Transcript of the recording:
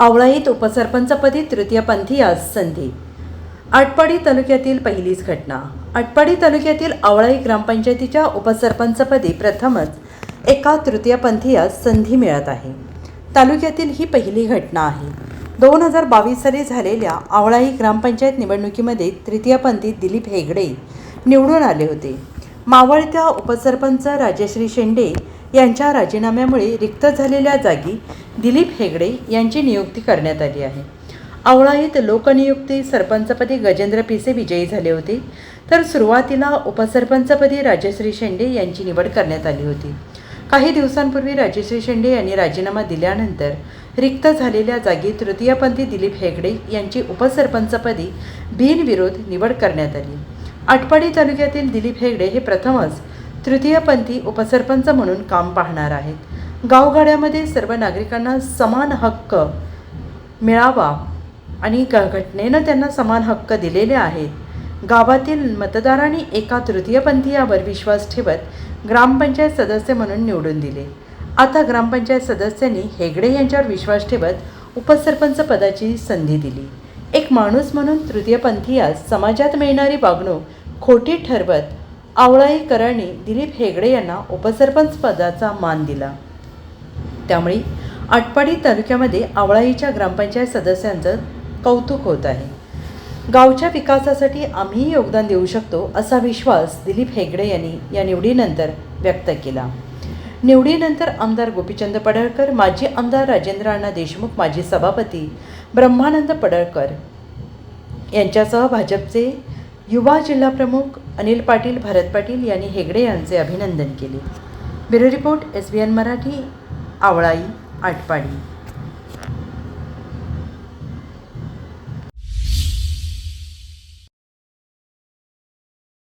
आवळाईत उपसरपंचपदी तृतीयपंथी आज संधी. आटपाडी तालुक्यातील पहिलीच घटना. आटपाडी तालुक्यातील आवळाई ग्रामपंचायतीच्या उपसरपंचपदी प्रथमच एका तृतीयपंथीयास संधी मिळत आहे. तालुक्यातील ही पहिली घटना आहे. दोन हजार बावीस साली झालेल्या आवळाई ग्रामपंचायत निवडणुकीमध्ये तृतीयपंथी दिलीप हेगडे निवडून आले होते. मावळत्या उपसरपंच राजश्री शेंडे यांच्या राजीनाम्यामुळे रिक्त झालेल्या जागी दिलीप हेगडे यांची नियुक्ती करण्यात आली आहे. आवळाईत लोकनियुक्ती सरपंचपदी गजेंद्र पिसे विजयी झाले होते. तर सुरुवातीला उपसरपंचपदी राजश्री शेंडे यांची निवड करण्यात आली होती. काही दिवसांपूर्वी राजश्री शेंडे यांनी राजीनामा दिल्यानंतर रिक्त झालेल्या जागी तृतीयपंथी दिलीप हेगडे यांची उपसरपंचपदी बिनविरोध निवड करण्यात आली. आटपाडी तालुक्यातील दिलीप हेगडे हे प्रथमच तृतीयपंथी उपसरपंच म्हणून काम पाहणार आहेत. गावगाड्यामध्ये सर्व नागरिकांना समान हक्क मिळावा आणि ग घटनेनं त्यांना समान हक्क दिलेले आहेत. गावातील मतदारांनी एका तृतीयपंथीयावर विश्वास ठेवत ग्रामपंचायत सदस्य म्हणून निवडून दिले. आता ग्रामपंचायत सदस्यांनी हेगडे यांच्यावर विश्वास ठेवत उपसरपंच पदाची संधी दिली. एक माणूस म्हणून तृतीयपंथीयास समाजात मिळणारी वागणूक खोटी ठरवत आवळाईकरांनी दिलीप हेगडे यांना उपसरपंच पदाचा मान दिला. त्यामुळे आटपाडी तालुक्यामध्ये आवळाईच्या ग्रामपंचायत सदस्यांचं कौतुक होत आहे. गावच्या विकासासाठी आम्हीही योगदान देऊ शकतो असा विश्वास दिलीप हेगडे यांनी या निवडीनंतर व्यक्त केला. निवडीनंतर आमदार गोपीचंद पडळकर माजी आमदार राजेंद्र अण्णा देशमुख माजी सभापती ब्रह्मानंद पडळकर यांच्यासह भाजपचे युवा जिल्हाप्रमुख अनिल पाटील भरत पाटील यांनी हेगडे यांचे अभिनंदन केले. Bureau report S B N Marathi Awalai Atpadi.